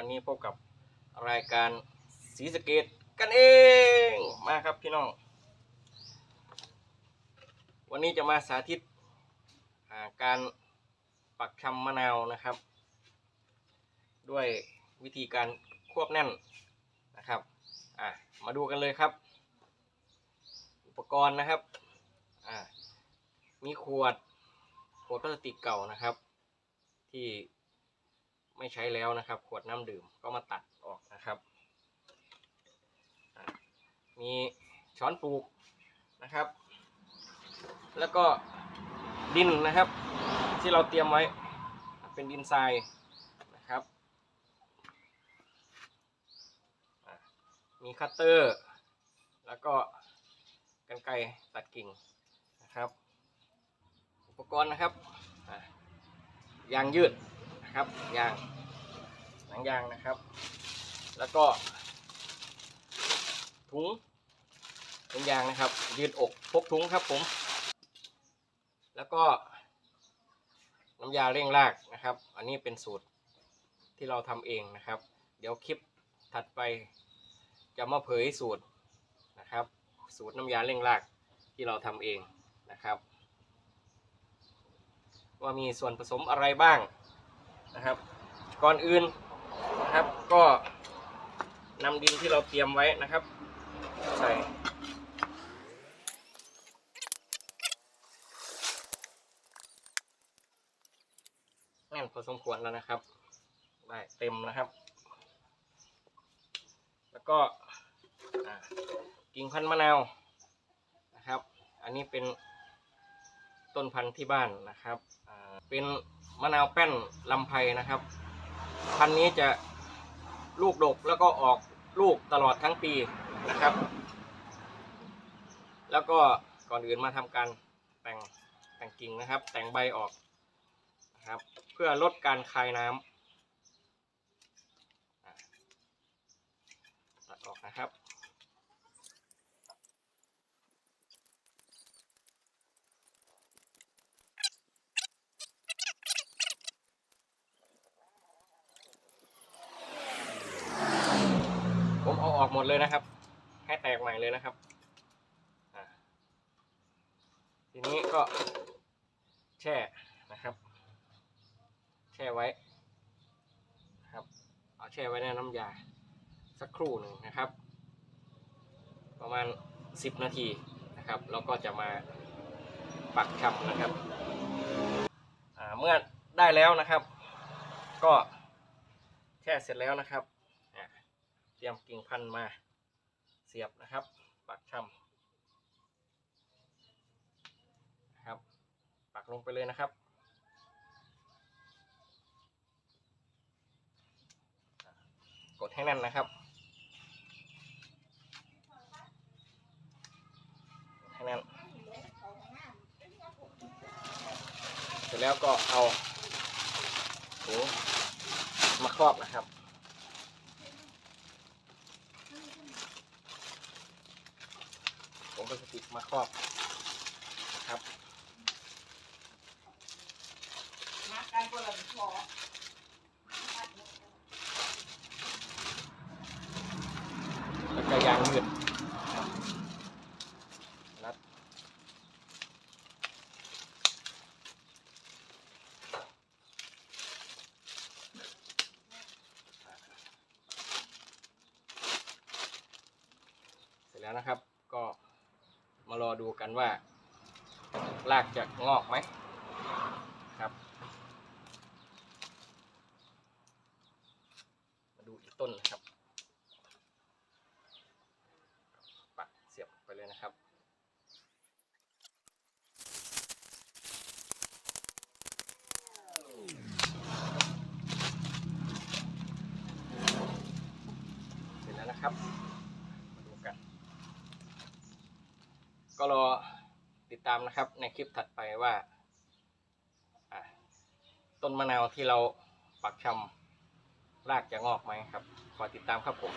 วันนี้พบกับรายการสีสเกตกันเอง มาครับพี่น้อง วันนี้จะมาสาธิตาการปักชำมะนาวนะครับ ด้วยวิธีการควบแน่นนะครับอะมาดูกันเลยครับ อุปกรณ์นะครับอ่ามีขวดขวดพลาสติกเก่านะครับ ที่ ไม่ใช้แล้วนะครับ ขวดน้ำดื่มก็มาตัดออกนะครับ มีช้อนปลูกนะครับ แล้วก็ดินนะครับ ที่เราเตรียมไว้เป็นดินทรายนะครับ มีคัตเตอร์ แล้วก็กันไกรตัดกิ่งนะครับ อุปกรณ์นะครับยางยืด นะครับยางหนังยางนะครับ แล้วก็ ถุงถุงยางนะครับ ยืดอกพกถุงครับผม แล้วก็น้ำยาเร่งรากนะครับ อันนี้เป็นสูตรที่เราทำเองนะครับ เดี๋ยวคลิปถัดไปจะมาเผยสูตรนะครับ สูตรน้ำยาเร่งรากที่เราทำเองนะครับ ว่ามีส่วนผสมอะไรบ้าง นะครับ ก่อนอื่นนะครับก็นำดินที่เราเตรียมไว้นะครับ ใส่แน่นพอสมควรแล้วนะครับ ได้เต็มนะครับ แล้วก็กิ่งพันธุ์มะนาวนะครับ อันนี้เป็นต้นพันธุ์ที่บ้านนะครับ เป็น มะนาวแป้นลำไพนะครับ พันนี้จะลูกดกแล้วก็ออกลูกตลอดทั้งปีนะครับ แล้วก็ก่อนอื่นมาทำการแต่งแต่งกิ่งนะครับ แต่งใบออกนะครับ เพื่อลดการคายน้ำตัดออกนะครับ ผมเอาออก หมดเลยนะครับ ให้แตกใหม่เลยนะครับทีนี้ก็แช่นะครับ แช่ไว้ครับ เอาแช่ไว้ในน้ำยาสักครู่หนึ่งนะครับ ประมาณ 10 นาทีนะครับแล้วก็จะมาปักชำนะครับเมื่อได้แล้วนะครับ ก็แช่เสร็จแล้วนะครับ เตรียมกิ่งพันธุ์มาเสียบนะครับ ปักช่ำนะครับ ปักลงไปเลยนะครับกดให้แน่นนะครับให้แน่นเสร็จแล้วก็เอาถุงมาครอบนะครับ ผมก็จะติดมาครอบนะครับมาการคนละพอแล้วก็ยางยืดรัดเสร็จแล้วนะครับก็ มารอดูกันว่ารากจะงอกไหมครับ มาดูอีกต้นนะครับ ปักเสียบไปเลยนะครับเสร็จแล้วนะครับ มาดูกัน ก็ รอติดตามนะครับในคลิปถัดไปว่า ต้นมะนาวที่เราปักชำรากจะงอกไหมครับ ขอติดตามครับผม